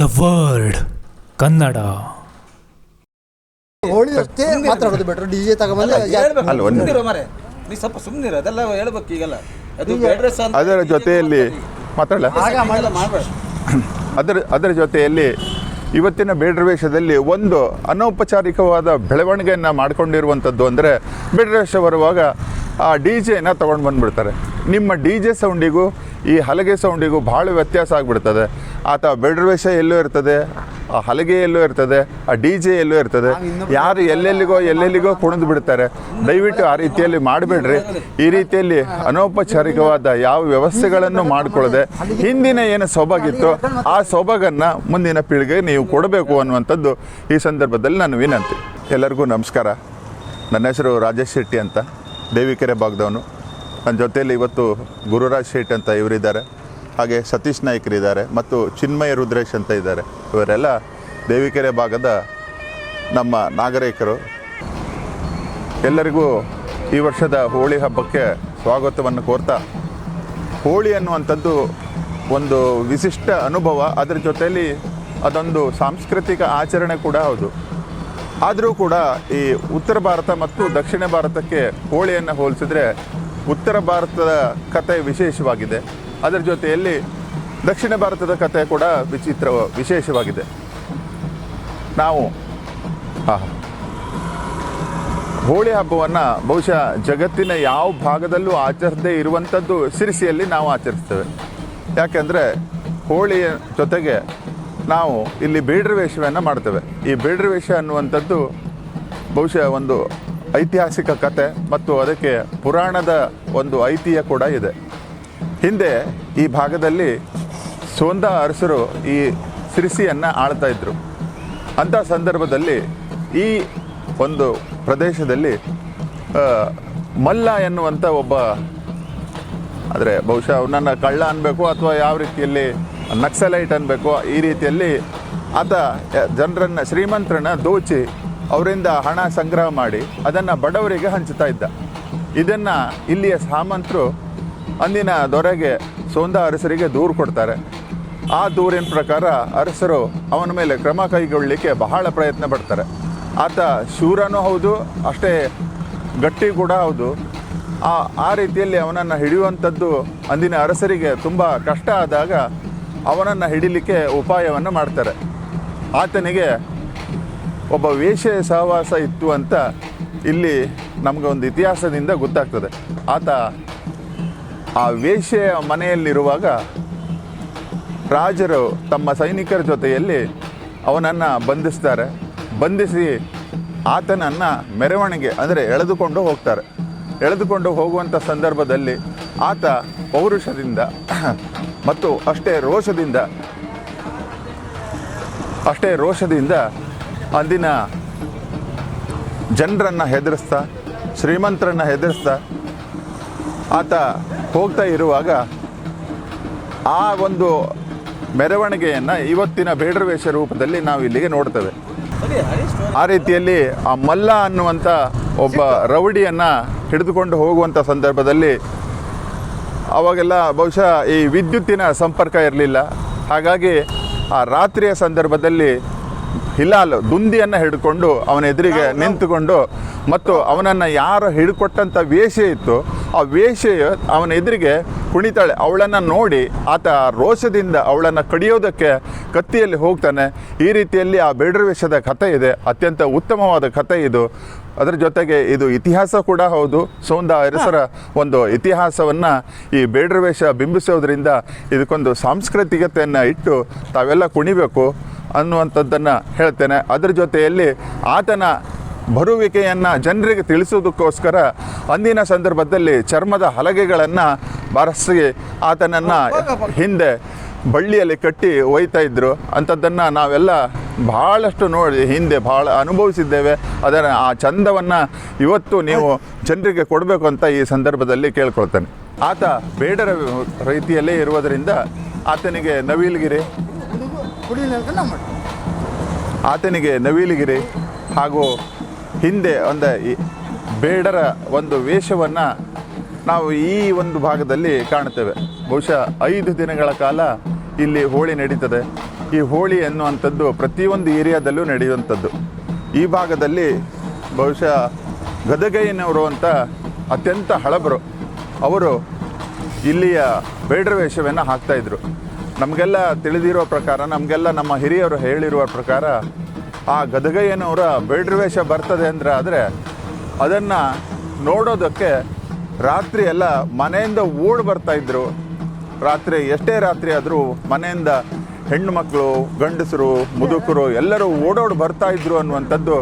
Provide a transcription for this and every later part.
The word. Kannada. Holi ಅಷ್ಟೇ ಮಾತಾಡೋದು better D J. ಅಲ್ಲ, ಒಂದು- ಸುಮ್ನಿರು ಮಾರ್ರೆ. ನೀ ಸ್ವಲ್ಪ ಸುಮ್ಮನಿರು ಅದೆಲ್ಲ ಹೇಳ್ಬೇಕು ಈಗೆಲ್ಲ. ಅದು ಅಡ್ರೆಸ್ ಅಂತ ಅದರ ಜೊತೆಯಲ್ಲಿ ಮಾತಾಡಲ್ಲ ಮಾಡ್ಬೇಡ. ಅದರ ಅದರ ಜೊತೆಯಲ್ಲಿ ಇವತ್ತಿನ ಬೇಡ್ರವೇಷದಲ್ಲಿ ಒಂದು ಅನೌಪಚಾರಿಕವಾದ ಬೆಳವಣಿಗೆಯನ್ನು ಮಾಡ್ಕೊಂಡಿರುವಂಥದ್ದು ಅಂದರೆ ಬೇಡ್ರವೇಷ ಬರುವಾಗ ಆ ಡಿ ಜೆನ ತೊಗೊಂಡು ಬಂದುಬಿಡ್ತಾರೆ. ನಿಮ್ಮ ಡಿ ಜೆ ಸೌಂಡಿಗೂ ಈ ಹಲಗೆ ಸೌಂಡಿಗೂ ಭಾಳ ವ್ಯತ್ಯಾಸ ಆಗಿಬಿಡ್ತದೆ. ಆತ ಬೇಡ್ರವೇಷ ಎಲ್ಲೂ ಇರ್ತದೆ ಆ ಹಲಗೆ ಎಲ್ಲೂ ಇರ್ತದೆ ಆ ಡಿ ಜೆ ಎಲ್ಲೂ ಇರ್ತದೆ. ಯಾರು ಎಲ್ಲೆಲ್ಲಿಗೋ ಎಲ್ಲೆಲ್ಲಿಗೋ ಕುಣಿದು ಬಿಡ್ತಾರೆ. ದಯವಿಟ್ಟು ಆ ರೀತಿಯಲ್ಲಿ ಮಾಡಬೇಡ್ರಿ. ಈ ರೀತಿಯಲ್ಲಿ ಅನೌಪಚಾರಿಕವಾದ ಯಾವ ವ್ಯವಸ್ಥೆಗಳನ್ನು ಮಾಡಿಕೊಳ್ಳದೆ ಹಿಂದಿನ ಏನು ಸೊಬಗಿತ್ತು ಆ ಸೊಬಗನ್ನು ಮುಂದಿನ ಪೀಳಿಗೆಗೆ ನೀವು ಕೊಡಬೇಕು ಅನ್ನುವಂಥದ್ದು ಈ ಸಂದರ್ಭದಲ್ಲಿ ನಾನು ವಿನಂತಿ. ಎಲ್ಲರಿಗೂ ನಮಸ್ಕಾರ. ನನ್ನ ಹೆಸರು ರಾಜೇಶ್ ಶೆಟ್ಟಿ ಅಂತ ದೇವಿಕೆರೆ ಭಾಗದವನು. ನನ್ನ ಜೊತೆಯಲ್ಲಿ ಇವತ್ತು ಗುರುರಾಜ್ ಶೆಟ್ಟಿ ಅಂತ ಇವರಿದ್ದಾರೆ. ಹಾಗೆ ಸತೀಶ್ ನಾಯ್ಕರಿದ್ದಾರೆ ಮತ್ತು ಚಿನ್ಮಯ ರುದ್ರೇಶ್ ಅಂತ ಇದ್ದಾರೆ. ಇವರೆಲ್ಲ ದೇವಿಕೆರೆ ಭಾಗದ ನಮ್ಮ ನಾಗರಿಕರು. ಎಲ್ಲರಿಗೂ ಈ ವರ್ಷದ ಹೋಳಿ ಹಬ್ಬಕ್ಕೆ ಸ್ವಾಗತವನ್ನು ಕೋರ್ತಾ, ಹೋಳಿ ಅನ್ನುವಂಥದ್ದು ಒಂದು ವಿಶಿಷ್ಟ ಅನುಭವ. ಅದರ ಜೊತೆಯಲ್ಲಿ ಅದೊಂದು ಸಾಂಸ್ಕೃತಿಕ ಆಚರಣೆ ಕೂಡ ಹೌದು. ಆದರೂ ಕೂಡ ಈ ಉತ್ತರ ಭಾರತ ಮತ್ತು ದಕ್ಷಿಣ ಭಾರತಕ್ಕೆ ಹೋಳಿಯನ್ನು ಹೋಲಿಸಿದ್ರೆ ಉತ್ತರ ಭಾರತದ ಕತೆ ವಿಶೇಷವಾಗಿದೆ. ಅದರ ಜೊತೆಯಲ್ಲಿ ದಕ್ಷಿಣ ಭಾರತದ ಕತೆ ಕೂಡ ವಿಚಿತ್ರ, ವಿಶೇಷವಾಗಿದೆ. ನಾವು ಹೋಳಿ ಹಬ್ಬವನ್ನು ಬಹುಶಃ ಜಗತ್ತಿನ ಯಾವ ಭಾಗದಲ್ಲೂ ಆಚರಿಸದೇ ಇರುವಂಥದ್ದು ಸಿರಿಸಿಯಲ್ಲಿ ನಾವು ಆಚರಿಸ್ತೇವೆ. ಯಾಕೆಂದರೆ ಹೋಳಿಯ ಜೊತೆಗೆ ನಾವು ಇಲ್ಲಿ ಬೇಡ್ರ ವೇಷವನ್ನು ಮಾಡ್ತೇವೆ. ಈ ಬೇಡ್ರ ವೇಷ ಅನ್ನುವಂಥದ್ದು ಬಹುಶಃ ಒಂದು ಐತಿಹಾಸಿಕ ಕತೆ ಮತ್ತು ಅದಕ್ಕೆ ಪುರಾಣದ ಒಂದು ಐತಿಹ್ಯ ಕೂಡ ಇದೆ. ಹಿಂದೆ ಈ ಭಾಗದಲ್ಲಿ ಸೋಂದ ಅರಸರು ಈ ಸಿರಿಸಿಯನ್ನು ಆಳ್ತಾ ಇದ್ದರು ಅಂಥ ಸಂದರ್ಭದಲ್ಲಿ ಈ ಒಂದು ಪ್ರದೇಶದಲ್ಲಿ ಮಲ್ಲ ಎನ್ನುವಂಥ ಒಬ್ಬ ಅಂದರೆ ಬಹುಶಃ ಅವನನ್ನು ಕಳ್ಳ ಅನ್ಬೇಕು ಅಥವಾ ಯಾವ ರೀತಿಯಲ್ಲಿ ನಕ್ಸಲೈಟ್ ಅನ್ಬೇಕು, ಈ ರೀತಿಯಲ್ಲಿ ಆತ ಜನರನ್ನು, ಶ್ರೀಮಂತರನ್ನ ದೋಚಿ ಅವರಿಂದ ಹಣ ಸಂಗ್ರಹ ಮಾಡಿ ಅದನ್ನು ಬಡವರಿಗೆ ಹಂಚುತ್ತಾ ಇದ್ದ. ಇದನ್ನು ಇಲ್ಲಿಯ ಸಾಮಂತರು ಅಂದಿನ ದೊರೆಗೆ ಸೋಂದ ಅರಸರಿಗೆ ದೂರು ಕೊಡ್ತಾರೆ. ಆ ದೂರಿನ ಪ್ರಕಾರ ಅರಸರು ಅವನ ಮೇಲೆ ಕ್ರಮ ಕೈಗೊಳ್ಳಲಿಕ್ಕೆ ಬಹಳ ಪ್ರಯತ್ನ ಪಡ್ತಾರೆ. ಆತ ಶೂರನೂ ಹೌದು, ಅಷ್ಟೇ ಗಟ್ಟಿ ಕೂಡ ಹೌದು. ಆ ಆ ರೀತಿಯಲ್ಲಿ ಅವನನ್ನು ಹಿಡಿಯುವಂಥದ್ದು ಅಂದಿನ ಅರಸರಿಗೆ ತುಂಬ ಕಷ್ಟ ಆದಾಗ ಅವನನ್ನು ಹಿಡಿಲಿಕ್ಕೆ ಉಪಾಯವನ್ನು ಮಾಡ್ತಾರೆ. ಆತನಿಗೆ ಒಬ್ಬ ವೇಷ ಸಹವಾಸ ಇತ್ತು ಅಂತ ಇಲ್ಲಿ ನಮಗೆ ಒಂದು ಇತಿಹಾಸದಿಂದ ಗೊತ್ತಾಗ್ತದೆ. ಆತ ಆ ವೇಶ್ಯೆಯ ಮನೆಯಲ್ಲಿರುವಾಗ ರಾಜರು ತಮ್ಮ ಸೈನಿಕರ ಜೊತೆಯಲ್ಲಿ ಅವನನ್ನು ಬಂಧಿಸ್ತಾರೆ. ಬಂಧಿಸಿ ಆತನನ್ನು ಮೆರವಣಿಗೆ, ಅಂದರೆ ಎಳೆದುಕೊಂಡು ಹೋಗ್ತಾರೆ. ಎಳೆದುಕೊಂಡು ಹೋಗುವಂಥ ಸಂದರ್ಭದಲ್ಲಿ ಆತ ಪೌರುಷದಿಂದ ಮತ್ತು ಅಷ್ಟೇ ರೋಷದಿಂದ ಅಷ್ಟೇ ರೋಷದಿಂದ ಅಂದಿನ ಜನರನ್ನು ಹೆದರಿಸ್ತಾ, ಶ್ರೀಮಂತರನ್ನು ಹೆದರಿಸ್ತಾ ಆತ ಹೋಗ್ತಾ ಇರುವಾಗ ಆ ಒಂದು ಮೆರವಣಿಗೆಯನ್ನು ಇವತ್ತಿನ ಬೇಡರವೇಷ ರೂಪದಲ್ಲಿ ನಾವು ಇಲ್ಲಿಗೆ ನೋಡ್ತೇವೆ. ಆ ರೀತಿಯಲ್ಲಿ ಆ ಮಲ್ಲ ಅನ್ನುವಂಥ ಒಬ್ಬ ರೌಡಿಯನ್ನು ಹಿಡಿದುಕೊಂಡು ಹೋಗುವಂಥ ಸಂದರ್ಭದಲ್ಲಿ ಅವಾಗೆಲ್ಲ ಬಹುಶಃ ಈ ವಿದ್ಯುತ್ತಿನ ಸಂಪರ್ಕ ಇರಲಿಲ್ಲ. ಹಾಗಾಗಿ ಆ ರಾತ್ರಿಯ ಸಂದರ್ಭದಲ್ಲಿ ಹಿಲಾಲ್ ದುಂದಿಯನ್ನು ಹಿಡ್ಕೊಂಡು ಅವನ ಎದುರಿಗೆ ನಿಂತುಕೊಂಡು ಮತ್ತು ಅವನನ್ನು ಯಾರು ಹಿಡ್ಕೊಟ್ಟಂಥ ವೇಷೆ ಇತ್ತು ಆ ವೇಷ ಅವನ ಎದುರಿಗೆ ಕುಣಿತಾಳೆ. ಅವಳನ್ನು ನೋಡಿ ಆತ ರೋಷದಿಂದ ಅವಳನ್ನು ಕಡಿಯೋದಕ್ಕೆ ಕತ್ತಿಯಲ್ಲಿ ಹೋಗ್ತಾನೆ. ಈ ರೀತಿಯಲ್ಲಿ ಆ ಬೇಡರ ಕಥೆ ಇದೆ. ಅತ್ಯಂತ ಉತ್ತಮವಾದ ಕಥೆ ಇದು. ಅದರ ಜೊತೆಗೆ ಇದು ಇತಿಹಾಸ ಕೂಡ ಹೌದು. ಸೌಂದ ಅರಸರ ಒಂದು ಇತಿಹಾಸವನ್ನು ಈ ಬೇಡರ ವೇಷ ಬಿಂಬಿಸೋದ್ರಿಂದ ಇದಕ್ಕೊಂದು ಸಾಂಸ್ಕೃತಿಕತೆಯನ್ನು ಇಟ್ಟು ತಾವೆಲ್ಲ ಕುಣಿಬೇಕು ಅನ್ನುವಂಥದ್ದನ್ನು ಹೇಳ್ತೇನೆ. ಅದರ ಜೊತೆಯಲ್ಲಿ ಆತನ ಬರುವಿಕೆಯನ್ನು ಜನರಿಗೆ ತಿಳಿಸೋದಕ್ಕೋಸ್ಕರ ಅಂದಿನ ಸಂದರ್ಭದಲ್ಲಿ ಚರ್ಮದ ಹಲಗೆಗಳನ್ನು ಬಾರಿಸಿ ಆತನನ್ನು ಹಿಂದೆ ಬಳ್ಳಿಯಲ್ಲಿ ಕಟ್ಟಿ ಒಯ್ತಾ ಇದ್ದರು ಅಂಥದ್ದನ್ನು ನಾವೆಲ್ಲ ಭಾಳಷ್ಟು ನೋಡಿ ಹಿಂದೆ ಭಾಳ ಅನುಭವಿಸಿದ್ದೇವೆ. ಅದರ ಆ ಚಂದವನ್ನು ಇವತ್ತು ನೀವು ಜನರಿಗೆ ಕೊಡಬೇಕು ಅಂತ ಈ ಸಂದರ್ಭದಲ್ಲಿ ಕೇಳ್ಕೊಳ್ತೇನೆ. ಆತ ಬೇಡರ ರೀತಿಯಲ್ಲೇ ಇರುವುದರಿಂದ ಆತನಿಗೆ ನವಿಲುಗಿರಿ. ಆತನಿಗೆ ನವಿಲುಗಿರಿ ಹಾಗೂ ಹಿಂದೆ ಒಂದು ಬೇಡರ ಒಂದು ವೇಷವನ್ನು ನಾವು ಈ ಒಂದು ಭಾಗದಲ್ಲಿ ಕಾಣ್ತೇವೆ ಬಹುಶಃ ಐದು ದಿನಗಳ ಕಾಲ ಇಲ್ಲಿ ಹೋಳಿ ನಡೀತದೆ. ಈ ಹೋಳಿ ಎನ್ನುವಂಥದ್ದು ಪ್ರತಿಯೊಂದು ಏರಿಯಾದಲ್ಲೂ ನಡೆಯುವಂಥದ್ದು. ಈ ಭಾಗದಲ್ಲಿ ಬಹುಶಃ ಗದಗಯ್ಯನವರು ಅಂತ ಅತ್ಯಂತ ಹಳಬರು, ಅವರು ಇಲ್ಲಿಯ ಬೇಡರ ವೇಷವನ್ನು ಹಾಕ್ತಾಯಿದ್ರು ನಮಗೆಲ್ಲ ತಿಳಿದಿರೋ ಪ್ರಕಾರ, ನಮಗೆಲ್ಲ ನಮ್ಮ ಹಿರಿಯರು ಹೇಳಿರುವ ಪ್ರಕಾರ ಆ ಗದಗಯ್ಯನವರ ಬೇಡ್ರವೇಷ ಬರ್ತದೆ ಅಂದರೆ ಆದರೆ ಅದನ್ನು ನೋಡೋದಕ್ಕೆ ರಾತ್ರಿ ಎಲ್ಲ ಮನೆಯಿಂದ ಓಡ್ ಬರ್ತಾ ಇದ್ರು. ರಾತ್ರಿ ಎಷ್ಟೇ ರಾತ್ರಿ ಆದರೂ ಮನೆಯಿಂದ ಹೆಣ್ಣು ಮಕ್ಕಳು ಗಂಡಸರು, ಮುದುಕರು ಎಲ್ಲರೂ ಓಡೋಡ್ ಬರ್ತಾ ಇದ್ರು ಅನ್ನುವಂಥದ್ದು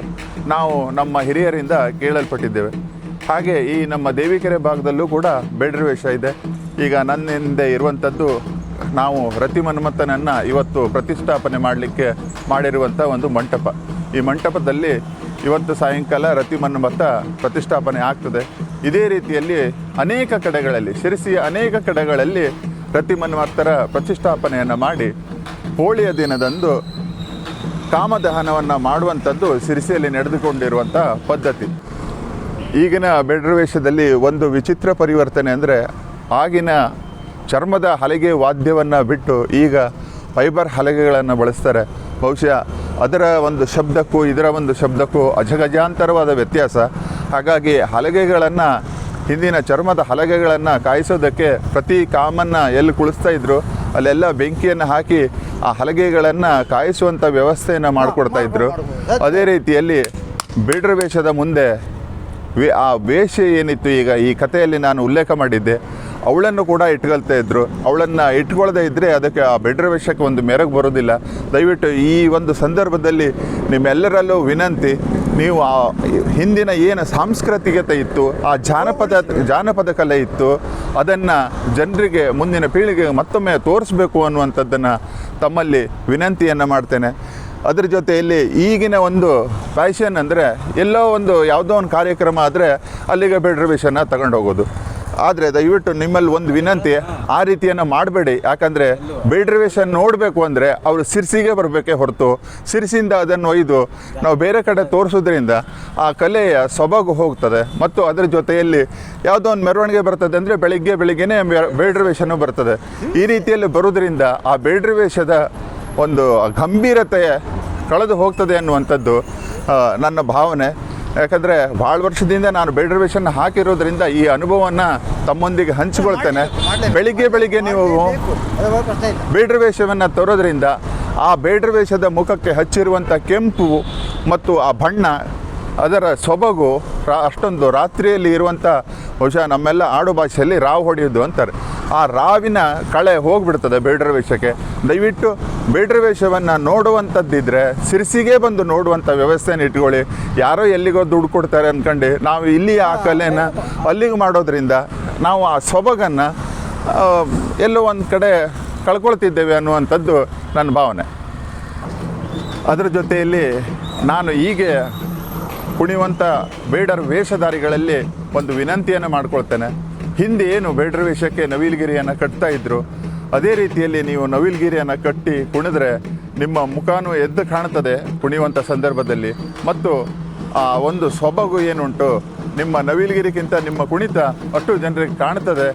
ನಾವು ನಮ್ಮ ಹಿರಿಯರಿಂದ ಕೇಳಲ್ಪಟ್ಟಿದ್ದೇವೆ. ಹಾಗೆ ಈ ನಮ್ಮ ದೇವಿಕೆರೆ ಭಾಗದಲ್ಲೂ ಕೂಡ ಬೇಡ್ರವೇಷ ಇದೆ. ಈಗ ನನ್ನ ಹಿಂದೆ ಇರುವಂಥದ್ದು ನಾವು ರತಿ ಇವತ್ತು ಪ್ರತಿಷ್ಠಾಪನೆ ಮಾಡಲಿಕ್ಕೆ ಮಾಡಿರುವಂಥ ಒಂದು ಮಂಟಪ. ಈ ಮಂಟಪದಲ್ಲಿ ಇವತ್ತು ಸಾಯಂಕಾಲ ರತಿ ಪ್ರತಿಷ್ಠಾಪನೆ ಆಗ್ತದೆ. ಇದೇ ರೀತಿಯಲ್ಲಿ ಅನೇಕ ಕಡೆಗಳಲ್ಲಿ ಶಿರಸಿಯ ಅನೇಕ ಕಡೆಗಳಲ್ಲಿ ರತಿ ಮನ್ಮಥರ ಪ್ರತಿಷ್ಠಾಪನೆಯನ್ನು ಮಾಡಿ ಹೋಳಿಯ ದಿನದಂದು ಕಾಮದಹನವನ್ನು ಮಾಡುವಂಥದ್ದು ಸಿರಿಸಿಯಲ್ಲಿ ನಡೆದುಕೊಂಡಿರುವಂಥ ಪದ್ಧತಿ. ಈಗಿನ ಬೆಡ್ರವೇಶದಲ್ಲಿ ಒಂದು ವಿಚಿತ್ರ ಪರಿವರ್ತನೆ ಅಂದರೆ ಆಗಿನ ಚರ್ಮದ ಹಲಗೆ ವಾದ್ಯವನ್ನು ಬಿಟ್ಟು ಈಗ ಫೈಬರ್ ಹಲಗೆಗಳನ್ನು ಬಳಸ್ತಾರೆ. ಬಹುಶಃ ಅದರ ಒಂದು ಶಬ್ದಕ್ಕೂ ಇದರ ಒಂದು ಶಬ್ದಕ್ಕೂ ಅಜಗಜಾಂತರವಾದ ವ್ಯತ್ಯಾಸ. ಹಾಗಾಗಿ ಹಲಗೆಗಳನ್ನು ಹಿಂದಿನ ಚರ್ಮದ ಹಲಗೆಗಳನ್ನು ಕಾಯಿಸೋದಕ್ಕೆ ಪ್ರತಿ ಕಾಮನ್ನು ಎಲ್ಲಿ ಕುಳಿಸ್ತಾ ಇದ್ದರು ಅಲ್ಲೆಲ್ಲ ಬೆಂಕಿಯನ್ನು ಹಾಕಿ ಆ ಹಲಗೆಗಳನ್ನು ಕಾಯಿಸುವಂಥ ವ್ಯವಸ್ಥೆಯನ್ನು ಮಾಡಿಕೊಡ್ತಾ ಇದ್ದರು ಅದೇ ರೀತಿಯಲ್ಲಿ ಬೇಡ್ರ ವೇಷದ ಮುಂದೆ ಆ ವೇಷ ಏನಿತ್ತು ಈಗ ಈ ಕಥೆಯಲ್ಲಿ ನಾನು ಉಲ್ಲೇಖ ಮಾಡಿದ್ದೆ. ಅವಳನ್ನು ಕೂಡ ಇಟ್ಕೊಳ್ತಾ ಇದ್ದರು ಅವಳನ್ನು ಇಟ್ಕೊಳ್ಳದೆ ಇದ್ದರೆ ಅದಕ್ಕೆ ಆ ಬೆಡ್ರ ರವೇಶಕ್ಕೆ ಒಂದು ಮೆರಗು ಬರೋದಿಲ್ಲ. ದಯವಿಟ್ಟು ಈ ಒಂದು ಸಂದರ್ಭದಲ್ಲಿ ನಿಮ್ಮೆಲ್ಲರಲ್ಲೂ ವಿನಂತಿ, ನೀವು ಆ ಹಿಂದಿನ ಏನು ಸಾಂಸ್ಕೃತಿಕತೆ ಇತ್ತು, ಆ ಜಾನಪದ ಜಾನಪದ ಕಲೆ ಇತ್ತು, ಅದನ್ನು ಜನರಿಗೆ ಮುಂದಿನ ಪೀಳಿಗೆಗೆ ಮತ್ತೊಮ್ಮೆ ತೋರಿಸ್ಬೇಕು ಅನ್ನುವಂಥದ್ದನ್ನು ತಮ್ಮಲ್ಲಿ ವಿನಂತಿಯನ್ನು ಮಾಡ್ತೇನೆ. ಅದ್ರ ಜೊತೆಯಲ್ಲಿ ಈಗಿನ ಒಂದು ಫ್ಯಾಷನ್ ಅಂದರೆ ಎಲ್ಲೋ ಒಂದು ಯಾವುದೋ ಒಂದು ಕಾರ್ಯಕ್ರಮ ಆದರೆ ಅಲ್ಲಿಗೆ ಬೆಡ್ರವೇಷನ್ನು ತಗೊಂಡೋಗೋದು. ಆದರೆ ದಯವಿಟ್ಟು ನಿಮ್ಮಲ್ಲಿ ಒಂದು ವಿನಂತಿ, ಆ ರೀತಿಯನ್ನು ಮಾಡಬೇಡಿ. ಯಾಕಂದರೆ ಬೇಡ್ರ ವೇಷ ನೋಡಬೇಕು ಅಂದರೆ ಅವರು ಸಿರ್ಸಿಗೆ ಬರಬೇಕೇ ಹೊರತು. ಸಿರಿಸಿಂದ ಅದನ್ನು ಒಯ್ದು ನಾವು ಬೇರೆ ಕಡೆ ತೋರಿಸೋದ್ರಿಂದ ಆ ಕಲೆಯ ಸೊಬಗು ಹೋಗ್ತದೆ. ಮತ್ತು ಅದರ ಜೊತೆಯಲ್ಲಿ ಯಾವುದೋ ಒಂದು ಮೆರವಣಿಗೆ ಬರ್ತದೆ ಅಂದರೆ ಬೆಳಿಗ್ಗೆ ಬೆಳಿಗ್ಗೆನೇ ಬೇಡ್ರ ವೇಷನೂ ಬರ್ತದೆ. ಈ ರೀತಿಯಲ್ಲಿ ಬರೋದ್ರಿಂದ ಆ ಬೇಡ್ರ ವೇಷದ ಒಂದು ಗಂಭೀರತೆ ಕಳೆದು ಹೋಗ್ತದೆ ಅನ್ನುವಂಥದ್ದು ನನ್ನ ಭಾವನೆ. ಯಾಕಂದರೆ ಭಾಳ ವರ್ಷದಿಂದ ನಾನು ಬೇಡ್ರ ಹಾಕಿರೋದರಿಂದ ಹಾಕಿರೋದ್ರಿಂದ ಈ ಅನುಭವವನ್ನು ತಮ್ಮೊಂದಿಗೆ ಹಂಚಿಕೊಳ್ತೇನೆ. ಬೆಳಿಗ್ಗೆ ಬೆಳಿಗ್ಗೆ ನೀವು ಬೇಡ್ರವೇಷವನ್ನು ತರೋದ್ರಿಂದ ಆ ಬೇಡ್ರವೇಷದ ಮುಖಕ್ಕೆ ಹಚ್ಚಿರುವಂಥ ಕೆಂಪು ಮತ್ತು ಆ ಬಣ್ಣ ಅದರ ಸೊಬಗು ರಾ ಅಷ್ಟೊಂದು ರಾತ್ರಿಯಲ್ಲಿ ಇರುವಂಥ ಬಹುಶಃ ನಮ್ಮೆಲ್ಲ ಆಡು ಭಾಷೆಯಲ್ಲಿ ರಾವ್ ಹೊಡೆಯೋದು ಅಂತಾರೆ. ಆ ರಾವಿನ ಕಳೆ ಹೋಗ್ಬಿಡ್ತದೆ ಬೇಡ್ರ ವೇಷಕ್ಕೆ. ದಯವಿಟ್ಟು ಬೇಡ್ರ ವೇಷವನ್ನು ನೋಡುವಂಥದ್ದಿದ್ರೆ ಸಿರಿಸಿಗೆ ಬಂದು ನೋಡುವಂಥ ವ್ಯವಸ್ಥೆನ ಇಟ್ಕೊಳ್ಳಿ. ಯಾರೋ ಎಲ್ಲಿಗೋ ದುಡ್ಡು ಕೊಡ್ತಾರೆ ಅಂದ್ಕೊಂಡು ನಾವು ಇಲ್ಲಿ ಆ ಕಲೆನ ಅಲ್ಲಿಗೆ ಮಾಡೋದ್ರಿಂದ ನಾವು ಆ ಸೊಬಗನ್ನು ಎಲ್ಲೋ ಒಂದು ಕಡೆ ಕಳ್ಕೊಳ್ತಿದ್ದೇವೆ ಅನ್ನುವಂಥದ್ದು ನನ್ನ ಭಾವನೆ. ಅದರ ಜೊತೆಯಲ್ಲಿ ನಾನು ಹೀಗೆ ಕುಣಿಯುವಂಥ ಬೇಡರ್ ವೇಷಧಾರಿಗಳಲ್ಲಿ ಒಂದು ವಿನಂತಿಯನ್ನು ಮಾಡ್ಕೊಳ್ತೇನೆ. ಹಿಂದೆ ಏನು ಬೇಡರ ವೇಷಕ್ಕೆ ನವಿಲ್ಗಿರಿಯನ್ನು ಕಟ್ತಾ ಇದ್ರು ಅದೇ ರೀತಿಯಲ್ಲಿ ನೀವು ನವಿಲ್ಗಿರಿಯನ್ನು ಕಟ್ಟಿ ಕುಣಿದ್ರೆ ನಿಮ್ಮ ಮುಖಾನು ಎದ್ದು ಕಾಣ್ತದೆ ಕುಣಿಯುವಂಥ ಸಂದರ್ಭದಲ್ಲಿ. ಮತ್ತು ಆ ಒಂದು ಸೊಬಗು ಏನುಂಟು ನಿಮ್ಮ ನವಿಲ್ಗಿರಿಗಿಂತ ನಿಮ್ಮ ಕುಣಿತ ಅಷ್ಟು ಜನರಿಗೆ ಕಾಣ್ತದೆ.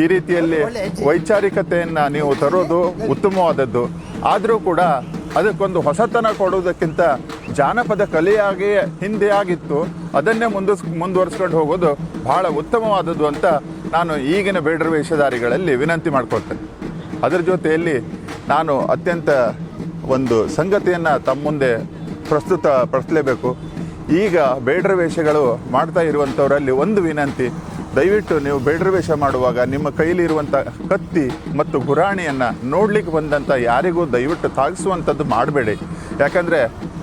ಈ ರೀತಿಯಲ್ಲಿ ವೈಚಾರಿಕತೆಯನ್ನು ನೀವು ತರೋದು ಉತ್ತಮವಾದದ್ದು. ಆದರೂ ಕೂಡ ಅದಕ್ಕೊಂದು ಹೊಸತನ ಕೊಡುವುದಕ್ಕಿಂತ ಜಾನಪದ ಕಲೆಯಾಗಿ ಹಿಂದೆ ಆಗಿತ್ತು ಅದನ್ನೇ ಮುಂದುಸ್ ಮುಂದುವರಿಸ್ಕೊಂಡು ಹೋಗೋದು ಬಹಳ ಉತ್ತಮವಾದದ್ದು ಅಂತ ನಾನು ಈಗಿನ ಬೇಡರ ವೇಷಧಾರಿಗಳಲ್ಲಿ ವಿನಂತಿ ಮಾಡ್ಕೊಳ್ತೇನೆ. ಅದರ ಜೊತೆಯಲ್ಲಿ ನಾನು ಅತ್ಯಂತ ಒಂದು ಸಂಗತಿಯನ್ನು ತಮ್ಮ ಮುಂದೆ ಪ್ರಸ್ತುತ ಪಡಿಸಲೇಬೇಕು. ಈಗ ಬೇಡರ ವೇಷಗಳು ಮಾಡ್ತಾ ಇರುವಂಥವರಲ್ಲಿ ಒಂದು ವಿನಂತಿ, ದಯವಿಟ್ಟು ನೀವು ಬೇಡರ ವೇಷ ಮಾಡುವಾಗ ನಿಮ್ಮ ಕೈಲಿರುವಂಥ ಕತ್ತಿ ಮತ್ತು ಗುರಾಣಿಯನ್ನು ನೋಡಲಿಕ್ಕೆ ಬಂದಂಥ ಯಾರಿಗೂ ದಯವಿಟ್ಟು ತಾಗಿಸುವಂಥದ್ದು ಮಾಡಬೇಡಿ. ಯಾಕಂದರೆ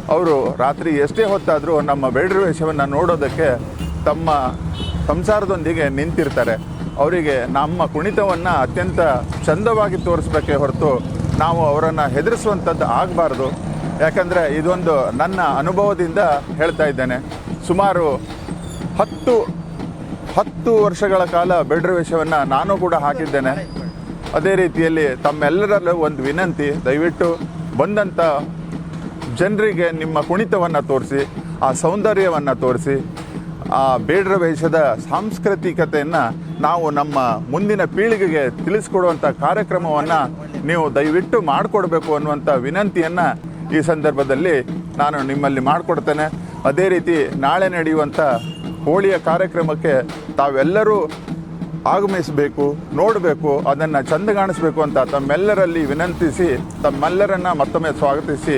ಅವರು ರಾತ್ರಿ ಎಷ್ಟೇ ಹೊತ್ತಾದರೂ ನಮ್ಮ ಬೇಡರ ವೇಷವನ್ನು ನೋಡೋದಕ್ಕೆ ತಮ್ಮ ಸಂಸಾರದೊಂದಿಗೆ ನಿಂತಿರ್ತಾರೆ. ಅವರಿಗೆ ನಮ್ಮ ಕುಣಿತವನ್ನು ಅತ್ಯಂತ ಚಂದವಾಗಿ ತೋರಿಸ್ಬೇಕೇ ಹೊರತು ನಾವು ಅವರನ್ನು ಹೆದರಿಸುವಂಥದ್ದು ಆಗಬಾರ್ದು. ಯಾಕಂದರೆ ಇದೊಂದು ನನ್ನ ಅನುಭವದಿಂದ ಹೇಳ್ತಾ ಇದ್ದೇನೆ. ಸುಮಾರು ಹತ್ತು ಹತ್ತು ವರ್ಷಗಳ ಕಾಲ ಬೇಡ್ರ ವೇಷವನ್ನು ನಾನು ಕೂಡ ಹಾಕಿದ್ದೇನೆ. ಅದೇ ರೀತಿಯಲ್ಲಿ ತಮ್ಮೆಲ್ಲರಲ್ಲೂ ಒಂದು ವಿನಂತಿ, ದಯವಿಟ್ಟು ಬಂದಂಥ ಜನರಿಗೆ ನಿಮ್ಮ ಕುಣಿತವನ್ನು ತೋರಿಸಿ, ಆ ಸೌಂದರ್ಯವನ್ನು ತೋರಿಸಿ, ಆ ಬೇಡ್ರ ವೇಷದ ಸಾಂಸ್ಕೃತಿಕತೆಯನ್ನು ನಾವು ನಮ್ಮ ಮುಂದಿನ ಪೀಳಿಗೆಗೆ ತಿಳಿಸ್ಕೊಡುವಂಥ ಕಾರ್ಯಕ್ರಮವನ್ನು ನೀವು ದಯವಿಟ್ಟು ಮಾಡಿಕೊಡ್ಬೇಕು ಅನ್ನುವಂಥ ವಿನಂತಿಯನ್ನು ಈ ಸಂದರ್ಭದಲ್ಲಿ ನಾನು ನಿಮ್ಮಲ್ಲಿ ಮಾಡಿಕೊಡ್ತೇನೆ. ಅದೇ ರೀತಿ ನಾಳೆ ನಡೆಯುವಂಥ ಹೋಳಿಯ ಕಾರ್ಯಕ್ರಮಕ್ಕೆ ತಾವೆಲ್ಲರೂ ಆಗಮಿಸಬೇಕು, ನೋಡಬೇಕು, ಅದನ್ನು ಚಂದಗಾಣಿಸ್ಬೇಕು ಅಂತ ತಮ್ಮೆಲ್ಲರಲ್ಲಿ ವಿನಂತಿಸಿ, ತಮ್ಮೆಲ್ಲರನ್ನ ಮತ್ತೊಮ್ಮೆ ಸ್ವಾಗತಿಸಿ